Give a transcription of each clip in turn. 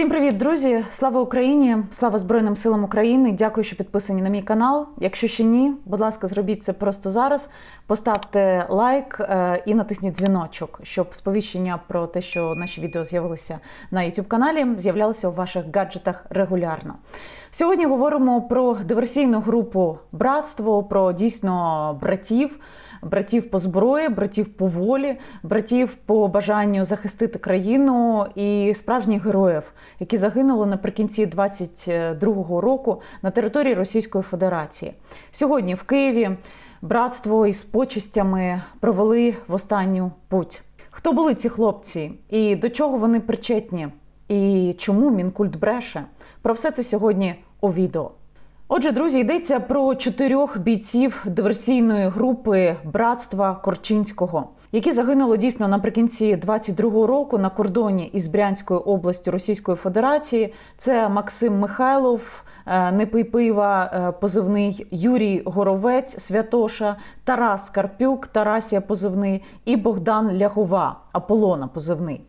Всім привіт, друзі! Слава Україні! Слава Збройним силам України! Дякую, що підписані на мій канал. Якщо ще ні, будь ласка, зробіть це просто зараз. Поставте лайк е, і натисніть дзвіночок, щоб сповіщення про те, що наші відео з'явилися на youtube каналі, з'являлися у ваших гаджетах регулярно. Сьогодні говоримо про диверсійну групу братство, про дійсно братів братів по зброї, братів по волі, братів по бажанню захистити країну і справжніх героїв, які загинули наприкінці 22-го року на території Російської Федерації. Сьогодні в Києві братство із почестями провели в останню путь. Хто були ці хлопці і до чого вони причетні? І чому мінкульт бреше? Про все це сьогодні у відео. Отже, друзі, йдеться про чотирьох бійців диверсійної групи братства Корчинського, які загинули дійсно наприкінці 22-го року на кордоні із Брянською областю Російської Федерації. Це Максим Михайлов. е, Не пива, е, позивний Юрій Горовець, Святоша, Тарас Карпюк, Тарасія позивний і Богдан Лягова, Аполлона позивний.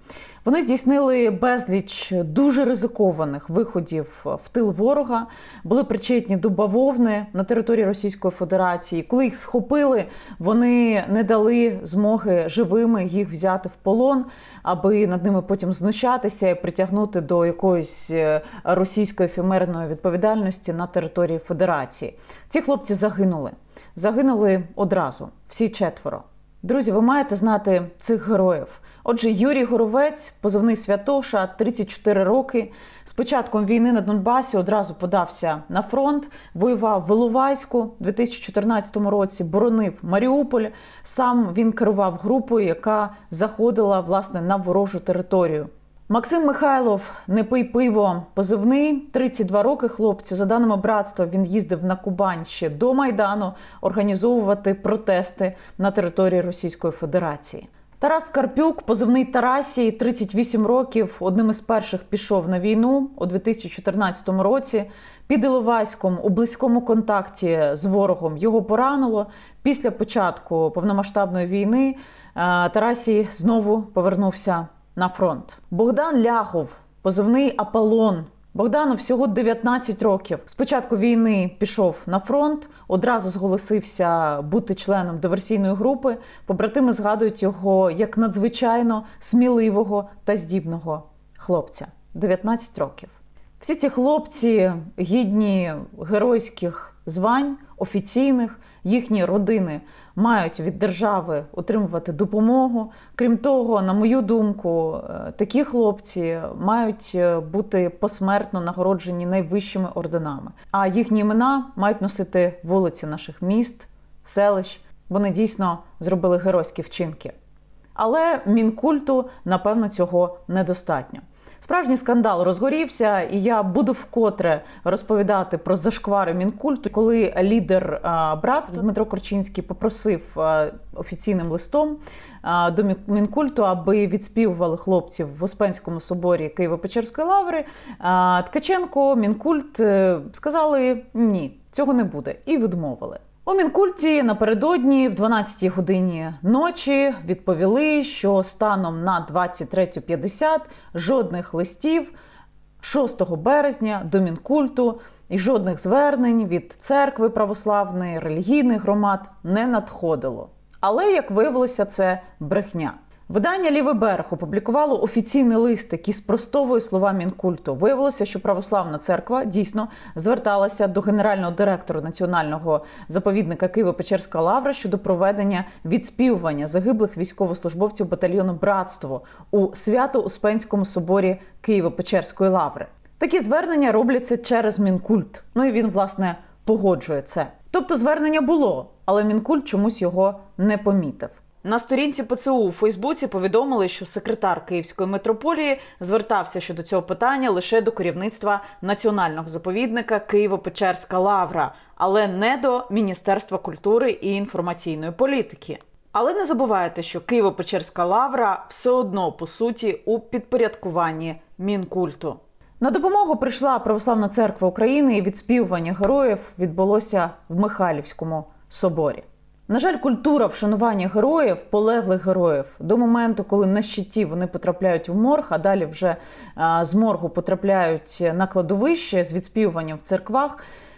Вони здійснили безліч дуже ризикованих виходів в тил ворога, були причетні до бавовни на території Російської Федерації. Коли їх схопили, вони не дали змоги живими їх взяти в полон, аби над ними потім знущатися і притягнути до якоїсь е, російської ефемерної відповідальності на території Федерації. Ці хлопці загинули. Загинули одразу, всі четверо. Друзі, ви маєте знати цих героїв. Отже, Юрій Горовець, позивний Святоша, 34 роки. З початком війни на Донбасі одразу подався на фронт, воював в Іловайську у 2014 році, боронив Маріуполь. Сам він керував групою, яка заходила власне на ворожу територію. Максим Михайлов, не пий пиво, позивний 32 роки хлопцю. За даними братства, він їздив на Кубань ще до Майдану організовувати протести на території Російської Федерації. Тарас Карпюк, позивний Тарасій, 38 років. Одним із перших пішов на війну у 2014 році. Під Іловайськом у близькому контакті з ворогом його поранило. Після початку повномасштабної війни е, Тарасій знову повернувся на фронт. Богдан Ляхов, позивний Аполлон. Богдану всього 19 років. З початку війни пішов на фронт, одразу зголосився бути членом диверсійної групи. Побратими згадують його як надзвичайно сміливого та здібного хлопця. 19 років. Всі ці хлопці гідні геройських звань, офіційних, їхні родини мають від держави отримувати допомогу. Крім того, на мою думку, е, такі хлопці мають е, бути посмертно нагороджені найвищими орденами. А їхні імена мають носити вулиці наших міст, селищ. Вони дійсно зробили геройські вчинки. Але мінкульту, напевно, цього недостатньо. Справжній скандал розгорівся, і я буду вкотре розповідати про зашквари мінкульту, коли лідер братства Дмитро Корчинський попросив офіційним листом до мінкульту, аби відспівували хлопців в Успенському соборі Києво-Печерської лаври. Ткаченко, мінкульт е, сказали ні, цього не буде, і відмовили. У Мінкульті напередодні в 12-й годині ночі відповіли, що станом на 23.50 жодних листів 6 березня до Мінкульту і жодних звернень від церкви православної, релігійних громад не надходило. Але, як виявилося, це брехня. Видання Лівий берег опублікувало офіційний лист, який спростовує слова мінкульту. Виявилося, що православна церква дійсно зверталася до генерального директора національного заповідника Києво-Печерська лавра щодо проведення відспівування загиблих військовослужбовців батальйону Братство у Свято-Успенському соборі Києво-Печерської лаври. Такі звернення робляться через мінкульт. Ну і він власне погоджує це. Тобто звернення було, але мінкульт чомусь його не помітив. На сторінці ПЦУ у Фейсбуці повідомили, що секретар Київської митрополії звертався щодо цього питання лише до керівництва національного заповідника Києво-Печерська лавра, але не до Міністерства культури і інформаційної політики. Але не забувайте, що Києво-Печерська лавра все одно по суті у підпорядкуванні мінкульту. На допомогу прийшла Православна церква України і відспівування героїв відбулося в Михайлівському соборі. На жаль, культура вшанування героїв, полеглих героїв до моменту, коли на щиті вони потрапляють в морг, а далі вже з моргу потрапляють на кладовище з відспівуванням в церквах.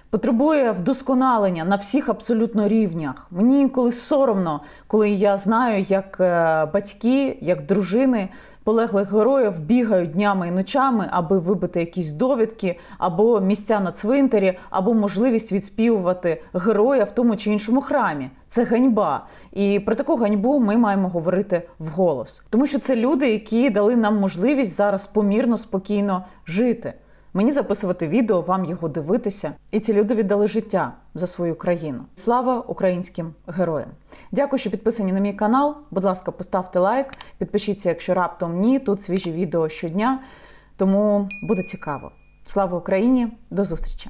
Потребує вдосконалення на всіх абсолютно рівнях. Мені інколи соромно, коли я знаю, як е, батьки, як дружини полеглих героїв бігають днями і ночами, аби вибити якісь довідки, або місця на цвинтарі, або можливість відспівувати героя в тому чи іншому храмі. Це ганьба. І про таку ганьбу ми маємо говорити вголос, тому що це люди, які дали нам можливість зараз помірно, спокійно жити. Мені записувати відео, вам його дивитися. І ці люди віддали життя за свою країну. Слава українським героям! Дякую, що підписані на мій канал. Будь ласка, поставте лайк, підпишіться, якщо раптом ні. Тут свіжі відео щодня, тому буде цікаво. Слава Україні! До зустрічі!